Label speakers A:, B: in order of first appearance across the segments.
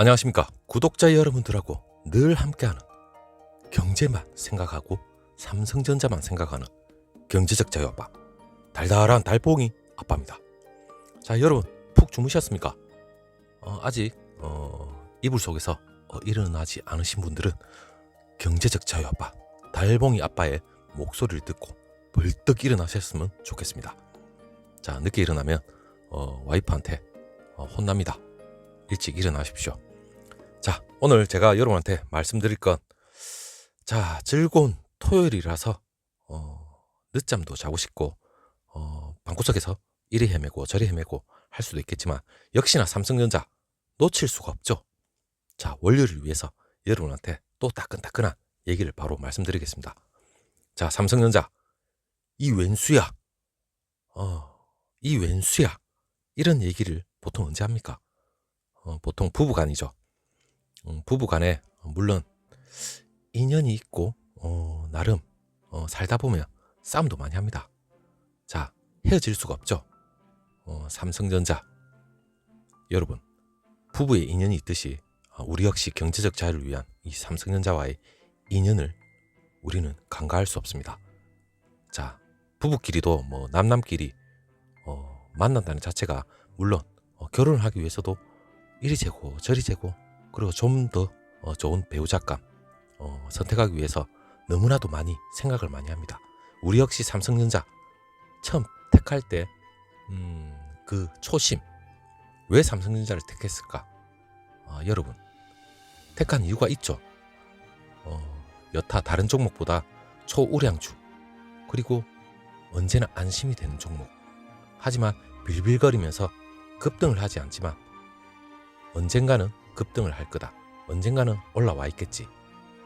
A: 안녕하십니까. 구독자 여러분들하고 늘 함께하는 경제만 생각하고 삼성전자만 생각하는 경제적 자유아빠. 달달한 달봉이 아빠입니다. 자 여러분 푹 주무셨습니까? 어, 아직 어, 이불 속에서 어, 일어나지 않으신 분들은 경제적 자유아빠. 달봉이 아빠의 목소리를 듣고 벌떡 일어나셨으면 좋겠습니다. 자 늦게 일어나면 어, 와이프한테 어, 혼납니다. 일찍 일어나십시오. 자, 오늘 제가 여러분한테 말씀드릴 건, 자, 즐거운 토요일이라서, 어, 늦잠도 자고 싶고, 어, 방구석에서 이리 헤매고 저리 헤매고 할 수도 있겠지만, 역시나 삼성전자 놓칠 수가 없죠. 자, 월요일을 위해서 여러분한테 또 따끈따끈한 얘기를 바로 말씀드리겠습니다. 자, 삼성전자, 이 웬수야, 어, 이 웬수야, 이런 얘기를 보통 언제 합니까? 어, 보통 부부간이죠. 음, 부부간에 물론 인연이 있고 어, 나름 어, 살다 보면 싸움도 많이 합니다. 자 헤어질 수가 없죠. 어, 삼성전자 여러분 부부의 인연이 있듯이 어, 우리 역시 경제적 자유를 위한 이 삼성전자와의 인연을 우리는 간과할 수 없습니다. 자 부부끼리도 뭐 남남끼리 어, 만난다는 자체가 물론 어, 결혼을 하기 위해서도 이리 재고 저리 재고 그리고 좀더 어, 좋은 배우자감 어, 선택하기 위해서 너무나도 많이 생각을 많이 합니다. 우리 역시 삼성전자 처음 택할 때 음, 그 초심 왜 삼성전자를 택했을까? 아, 여러분 택한 이유가 있죠. 어, 여타 다른 종목보다 초우량주 그리고 언제나 안심이 되는 종목. 하지만 빌빌거리면서 급등을 하지 않지만 언젠가는 급등을 할 거다. 언젠가는 올라와 있겠지.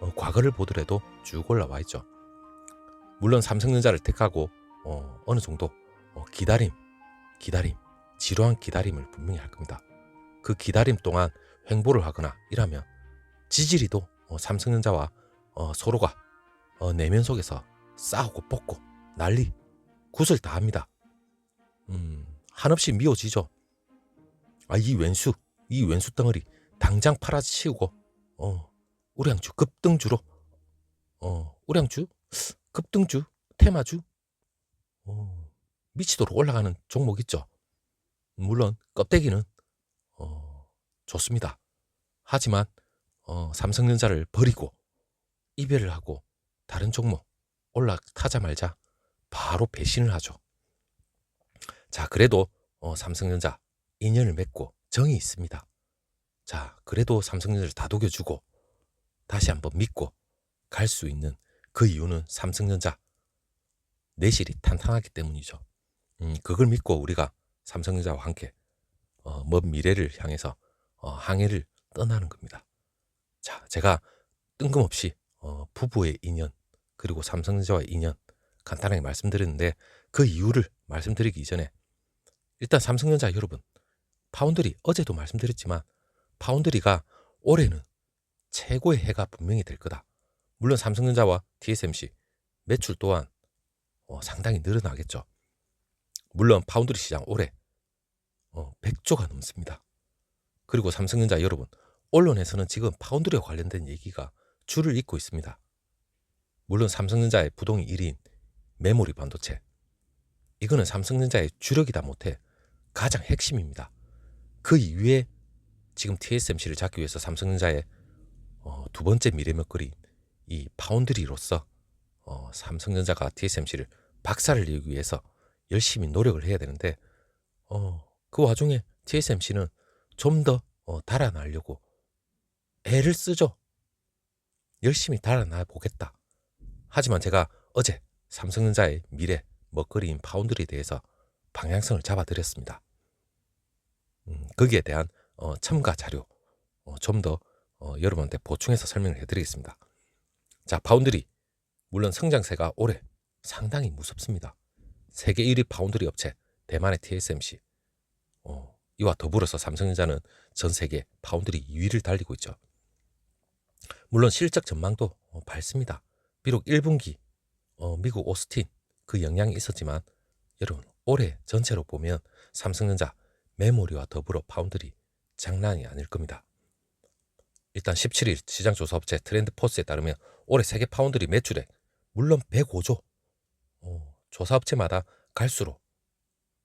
A: 어, 과거를 보더라도 쭉 올라와 있죠. 물론 삼성전자를 택하고 어, 어느 정도 어, 기다림, 기다림, 지루한 기다림을 분명히 할 겁니다. 그 기다림 동안 횡보를 하거나 이러면 지지리도 어, 삼성전자와 어, 서로가 어, 내면 속에서 싸우고 뽑고 난리, 굿을 다 합니다. 음, 한없이 미워지죠. 아, 이 왼수, 이 왼수 덩어리 당장 팔아치우고 어 우량주 급등주로 어 우량주 급등주 테마주 어 미치도록 올라가는 종목 있죠. 물론 껍데기는 어 좋습니다. 하지만 어 삼성전자를 버리고 이별을 하고 다른 종목 올라타자 말자 바로 배신을 하죠. 자 그래도 어 삼성전자 인연을 맺고 정이 있습니다. 자, 그래도 삼성전자를 다독여주고 다시 한번 믿고 갈 수 있는 그 이유는 삼성전자 내실이 탄탄하기 때문이죠. 음, 그걸 믿고 우리가 삼성전자와 함께 어, 먼 미래를 향해서 어, 항해를 떠나는 겁니다. 자, 제가 뜬금없이 어, 부부의 인연 그리고 삼성전자와의 인연 간단하게 말씀드렸는데 그 이유를 말씀드리기 이전에 일단 삼성전자 여러분 파운드리 어제도 말씀드렸지만 파운드리가 올해는 최고의 해가 분명히 될 거다. 물론 삼성전자와 TSMC 매출 또한 어, 상당히 늘어나겠죠. 물론 파운드리 시장 올해 어, 100조가 넘습니다. 그리고 삼성전자 여러분 언론에서는 지금 파운드리와 관련된 얘기가 줄을 잇고 있습니다. 물론 삼성전자의 부동의 1위인 메모리 반도체 이거는 삼성전자의 주력이다 못해 가장 핵심입니다. 그 이후에 지금 TSMC를 잡기 위해서 삼성전자의 어, 두 번째 미래 먹거리 이 파운드리로서 어, 삼성전자가 TSMC를 박살을 내기 위해서 열심히 노력을 해야 되는데 어, 그 와중에 TSMC는 좀더 어, 달아나려고 애를 쓰죠. 열심히 달아나 보겠다. 하지만 제가 어제 삼성전자의 미래 먹거리인 파운드리에 대해서 방향성을 잡아드렸습니다. 음, 거기에 대한 어, 첨가 자료 어, 좀더 어, 여러분한테 보충해서 설명을 해드리겠습니다. 자, 파운드리 물론 성장세가 올해 상당히 무섭습니다. 세계 1위 파운드리 업체 대만의 TSMC 어, 이와 더불어서 삼성전자는 전 세계 파운드리 2위를 달리고 있죠. 물론 실적 전망도 어, 밝습니다. 비록 1분기 어, 미국 오스틴 그 영향이 있었지만 여러분 올해 전체로 보면 삼성전자 메모리와 더불어 파운드리 장난이 아닐 겁니다. 일단 17일 시장 조사업체 트렌드포스에 따르면 올해 세계 파운드리 매출액 물론 105조 어, 조사업체마다 갈수록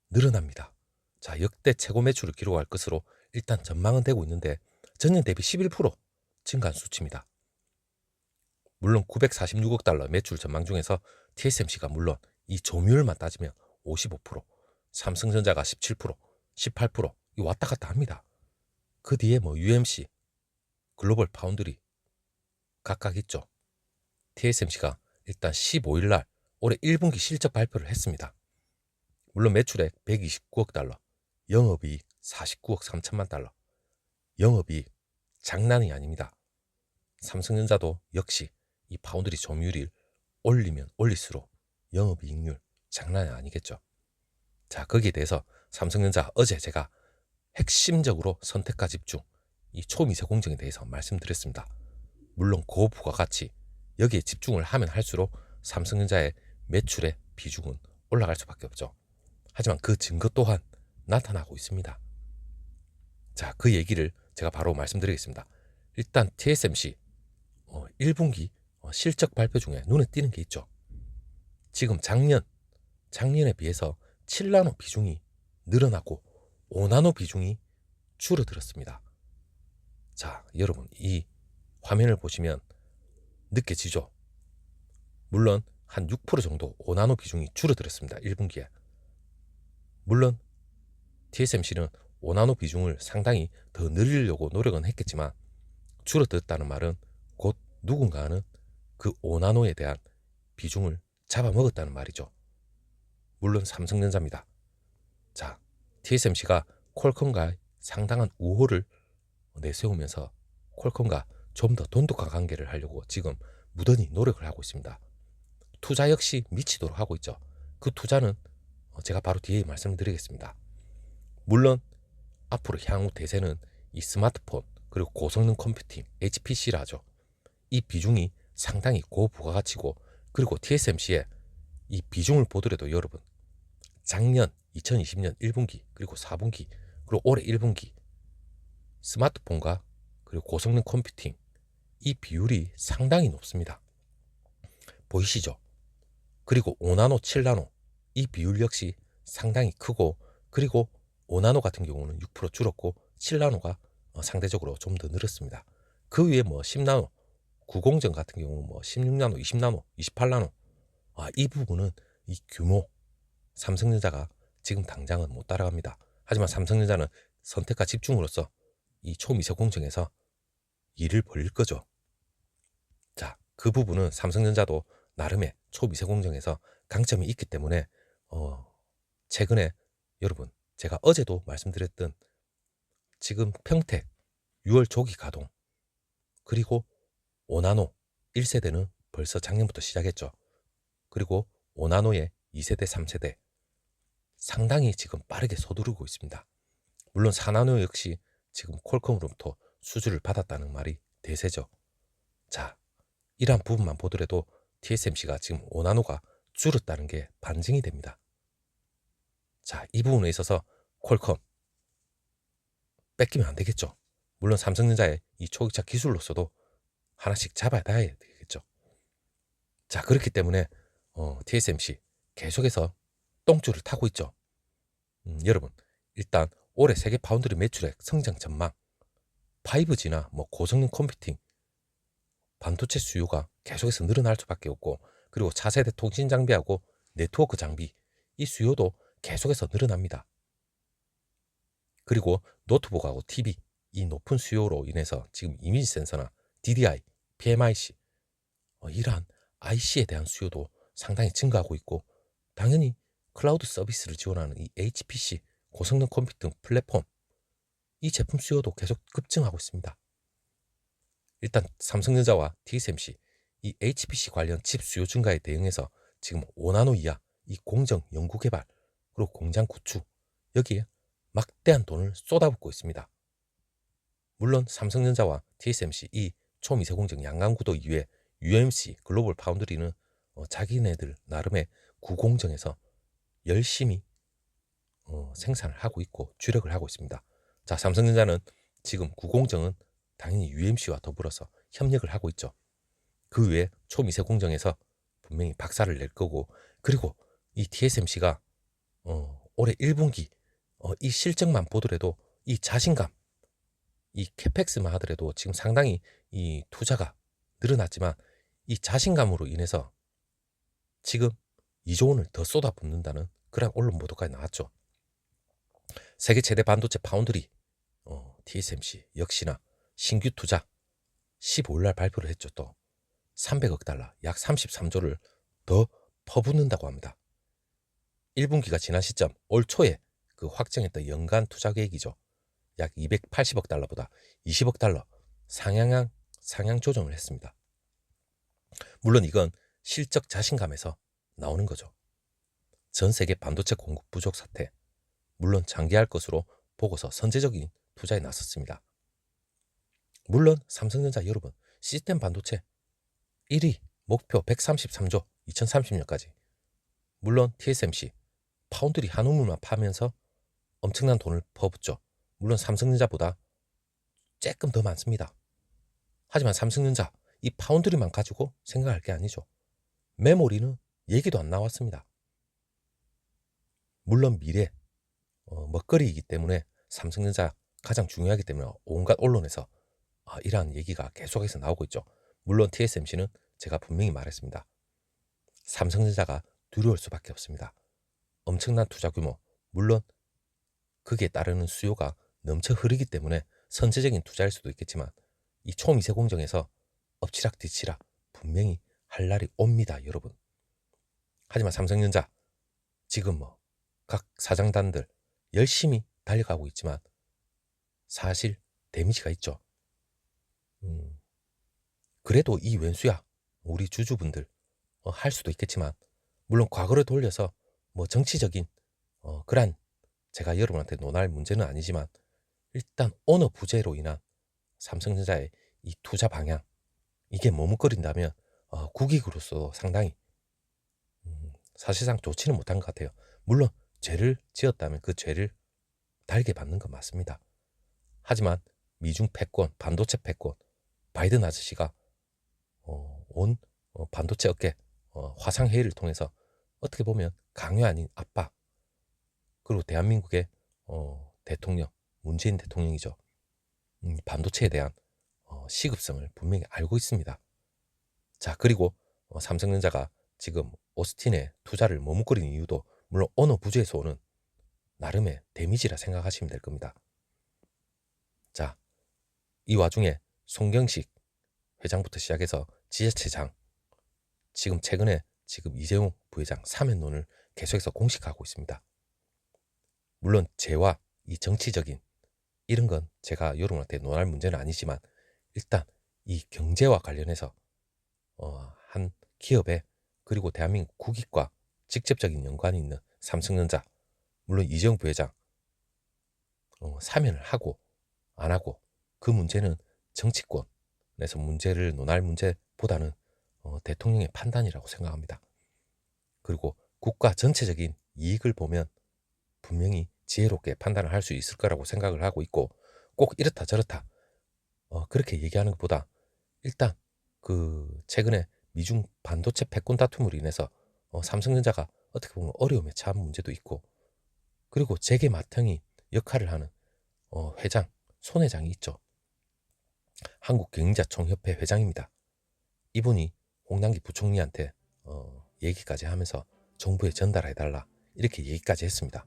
A: 늘어납니다. 자 역대 최고 매출을 기록할 것으로 일단 전망은 되고 있는데 전년 대비 11% 증가한 수치입니다. 물론 946억 달러 매출 전망 중에서 TSMC가 물론 이 점유율만 따지면 55%, 삼성전자가 17%, 18%, 이 왔다 갔다 합니다. 그 뒤에 뭐 UMC, 글로벌 파운드리 각각 있죠. TSMC가 일단 15일 날 올해 1분기 실적 발표를 했습니다. 물론 매출액 129억 달러, 영업이익 49억 3천만 달러. 영업이익 장난이 아닙니다. 삼성전자도 역시 이 파운드리 점유율을 올리면 올릴수록 영업이익률 장난이 아니겠죠. 자 거기에 대해서 삼성전자 어제 제가 핵심적으로 선택과 집중 이 초미세 공정에 대해서 말씀드렸습니다. 물론 고부가 가치 여기에 집중을 하면 할수록 삼성전자의 매출의 비중은 올라갈 수밖에 없죠. 하지만 그 증거 또한 나타나고 있습니다. 자, 그 얘기를 제가 바로 말씀드리겠습니다. 일단 TSMC 어, 1분기 어, 실적 발표 중에 눈에 띄는 게 있죠. 지금 작년, 작년에 비해서 7나노 비중이 늘어나고 5나노 비중이 줄어들었습니다. 자, 여러분, 이 화면을 보시면 느껴지죠? 물론 한 6% 정도 5나노 비중이 줄어들었습니다. 1분기에. 물론 TSMC는 5나노 비중을 상당히 더 늘리려고 노력은 했겠지만 줄어들었다는 말은 곧 누군가는 그 5나노에 대한 비중을 잡아먹었다는 말이죠. 물론 삼성전자입니다. 자, TSMC가 퀄컴과 상당한 우호를 내세우면서 퀄컴과 좀 더 돈독한 관계를 하려고 지금 무던히 노력을 하고 있습니다. 투자 역시 미치도록 하고 있죠. 그 투자는 제가 바로 뒤에 말씀드리겠습니다. 물론 앞으로 향후 대세는 이 스마트폰 그리고 고성능 컴퓨팅 HPC라 하죠. 이 비중이 상당히 고부가가치고 그리고 TSMC의 이 비중을 보더라도 여러분 작년 2020년 1분기 그리고 4분기 그리고 올해 1분기 스마트폰과 그리고 고성능 컴퓨팅 이 비율이 상당히 높습니다. 보이시죠? 그리고 5나노, 7나노 이 비율 역시 상당히 크고 그리고 5나노 같은 경우는 6% 줄었고 7나노가 어, 상대적으로 좀 더 늘었습니다. 그 위에 뭐 10나노, 90전 같은 경우 뭐 16나노, 20나노, 28나노 아, 이 부분은 이 규모 삼성전자가 지금 당장은 못 따라갑니다. 하지만 삼성전자는 선택과 집중으로서 이 초미세 공정에서 일을 벌릴 거죠. 자, 그 부분은 삼성전자도 나름의 초미세 공정에서 강점이 있기 때문에 어, 최근에 여러분 제가 어제도 말씀드렸던 지금 평택 6월 조기 가동 그리고 5나노 1세대는 벌써 작년부터 시작했죠. 그리고 5나노의 2세대, 3세대 상당히 지금 빠르게 서두르고 있습니다. 물론 4나노 역시 지금 퀄컴으로부터 수주를 받았다는 말이 대세죠. 자, 이러한 부분만 보더라도 TSMC가 지금 5나노가 줄었다는 게 반증이 됩니다. 자, 이 부분에 있어서 퀄컴 뺏기면 안 되겠죠. 물론 삼성전자의 이 초기차 기술로서도 하나씩 잡아야 되겠죠. 자, 그렇기 때문에 어, TSMC 계속해서 똥줄을 타고 있죠. 음, 여러분, 일단 올해 세계 파운드리 매출액 성장 전망, 5G나 뭐 고성능 컴퓨팅, 반도체 수요가 계속해서 늘어날 수밖에 없고, 그리고 차세대 통신 장비하고 네트워크 장비, 이 수요도 계속해서 늘어납니다. 그리고 노트북하고 TV 이 높은 수요로 인해서 지금 이미지 센서나 DDI, PMIC 어, 이러한 IC에 대한 수요도 상당히 증가하고 있고 당연히 클라우드 서비스를 지원하는 이 HPC 고성능 컴퓨팅 플랫폼 이 제품 수요도 계속 급증하고 있습니다. 일단 삼성전자와 TSMC 이 HPC 관련 칩 수요 증가에 대응해서 지금 5나노 이하 이 공정 연구 개발 그리고 공장 구축 여기에 막대한 돈을 쏟아붓고 있습니다. 물론 삼성전자와 TSMC 이 초미세 공정 양강구도 이외에 UMC 글로벌 파운드리는 어, 자기네들 나름의 구공정에서 열심히 어, 생산을 하고 있고 주력을 하고 있습니다. 자 삼성전자는 지금 구공정은 당연히 UMC와 더불어서 협력을 하고 있죠. 그 외에 초미세 공정에서 분명히 박살을 낼 거고 그리고 이 TSMC가 어, 올해 1분기 어, 이 실적만 보더라도 이 자신감 이 캐펙스만 하더라도 지금 상당히 이 투자가 늘어났지만 이 자신감으로 인해서 지금 2조 원을 더 쏟아붓는다는 그런 언론 보도까지 나왔죠. 세계 최대 반도체 파운드리 어, TSMC 역시나 신규 투자 15일 날 발표를 했죠. 또 300억 달러, 약 33조를 더 퍼붓는다고 합니다. 1분기가 지난 시점 올 초에 그 확정했던 연간 투자 계획이죠. 약 280억 달러보다 20억 달러 상향한 상향 조정을 했습니다. 물론 이건 실적 자신감에서 나오는 거죠. 전 세계 반도체 공급 부족 사태, 물론 장기할 것으로 보고서 선제적인 투자에 나섰습니다. 물론 삼성전자 여러분 시스템 반도체 1위 목표 133조 2030년까지 물론 TSMC 파운드리 한 우물만 파면서 엄청난 돈을 퍼붓죠. 물론 삼성전자보다 조금 더 많습니다. 하지만 삼성전자 이 파운드리만 가지고 생각할 게 아니죠. 메모리는 얘기도 안 나왔습니다. 물론 미래 어, 먹거리이기 때문에 삼성전자 가장 중요하기 때문에 온갖 언론에서 아, 이러한 얘기가 계속해서 나오고 있죠. 물론 TSMC는 제가 분명히 말했습니다. 삼성전자가 두려울 수밖에 없습니다. 엄청난 투자 규모, 물론 그게 따르는 수요가 넘쳐 흐르기 때문에 선제적인 투자일 수도 있겠지만 이 초미세 공정에서 엎치락 뒤치락 분명히 할 날이 옵니다, 여러분. 하지만 삼성전자 지금 뭐 각 사장단들 열심히 달려가고 있지만 사실 데미지가 있죠. 음, 그래도 이 왼수야 우리 주주분들 어, 할 수도 있겠지만 물론 과거를 돌려서 뭐 정치적인 어, 그런 제가 여러분한테 논할 문제는 아니지만 일단 어느 부재로 인한 삼성전자의 이 투자 방향 이게 머뭇거린다면 어, 국익으로서 상당히 음, 사실상 좋지는 못한 것 같아요. 물론 죄를 지었다면 그 죄를 달게 받는 건 맞습니다. 하지만 미중 패권, 반도체 패권, 바이든 아저씨가 어, 온 어, 반도체 업계 어, 화상 회의를 통해서 어떻게 보면 강요 아닌 압박 그리고 대한민국의 어, 대통령 문재인 대통령이죠. 음, 반도체에 대한 어, 시급성을 분명히 알고 있습니다. 자 그리고 어, 삼성전자가 지금 오스틴에 투자를 머뭇거리는 이유도 물론 어느 부지에서 오는 나름의 데미지라 생각하시면 될 겁니다. 자, 이 와중에 송경식 회장부터 시작해서 지자체장, 지금 최근에 지금 이재용 부회장 사면론을 계속해서 공식화하고 있습니다. 물론 재와 이 정치적인 이런 건 제가 여러분한테 논할 문제는 아니지만 일단 이 경제와 관련해서 어, 한 기업에 그리고 대한민국 국익과 직접적인 연관이 있는 삼성전자 물론 이재용 부회장 어, 사면을 하고 안 하고 그 문제는 정치권에서 문제를 논할 문제보다는 어, 대통령의 판단이라고 생각합니다. 그리고 국가 전체적인 이익을 보면 분명히 지혜롭게 판단을 할 수 있을 거라고 생각을 하고 있고 꼭 이렇다 저렇다 어, 그렇게 얘기하는 것보다 일단 그 최근에 미중 반도체 패권 다툼으로 인해서 어, 삼성전자가 어떻게 보면 어려움에 처한 문제도 있고 그리고 재계 마탱이 역할을 하는 어, 회장 손 회장이 있죠. 한국경제총협회 회장입니다. 이분이 홍남기 부총리한테 어, 얘기까지 하면서 정부에 전달해달라 이렇게 얘기까지 했습니다.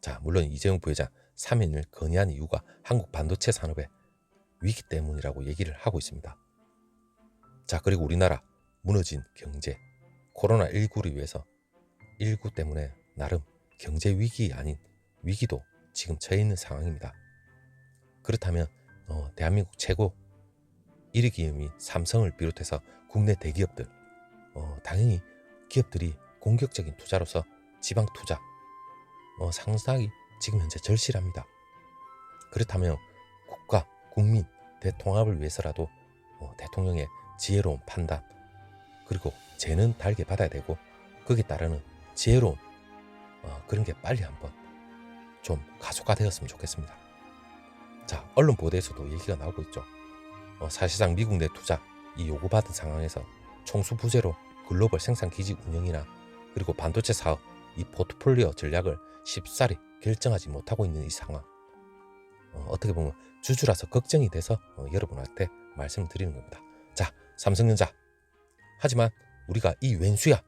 A: 자, 물론 이재용 부회장 사면을 건의한 이유가 한국 반도체 산업의 위기 때문이라고 얘기를 하고 있습니다. 자, 그리고 우리나라 무너진 경제, 코로나19를 위해서 19 때문에 나름 경제 위기 아닌 위기도 지금 처해 있는 상황입니다. 그렇다면 어, 대한민국 최고 1위 기업인 삼성을 비롯해서 국내 대기업들 어, 당연히 기업들이 공격적인 투자로서 지방 투자 어, 상당히 지금 현재 절실합니다. 그렇다면 국가, 국민, 대통합을 위해서라도 어, 대통령의 지혜로운 판단 그리고 죄는 달게 받아야 되고 거기에 따르는 지혜로운 어, 그런 게 빨리 한번 좀 가속화되었으면 좋겠습니다. 자 언론 보도에서도 얘기가 나오고 있죠. 어, 사실상 미국 내 투자 이 요구받은 상황에서 총수 부재로 글로벌 생산 기지 운영이나 그리고 반도체 사업 이 포트폴리오 전략을 쉽사리 결정하지 못하고 있는 이 상황 어, 어떻게 보면 주주라서 걱정이 돼서 어, 여러분한테 말씀을 드리는 겁니다. 자 삼성전자 하지만 우리가 이 왼수야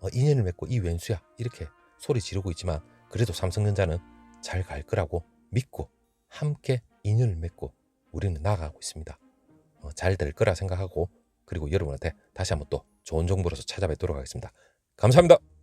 A: 어, 인연을 맺고 이 왼수야 이렇게 소리 지르고 있지만 그래도 삼성전자는 잘 갈 거라고 믿고 함께 인연을 맺고 우리는 나아가고 있습니다. 어, 잘될 거라 생각하고 그리고 여러분한테 다시 한번 또 좋은 정보로서 찾아뵙도록 하겠습니다. 감사합니다.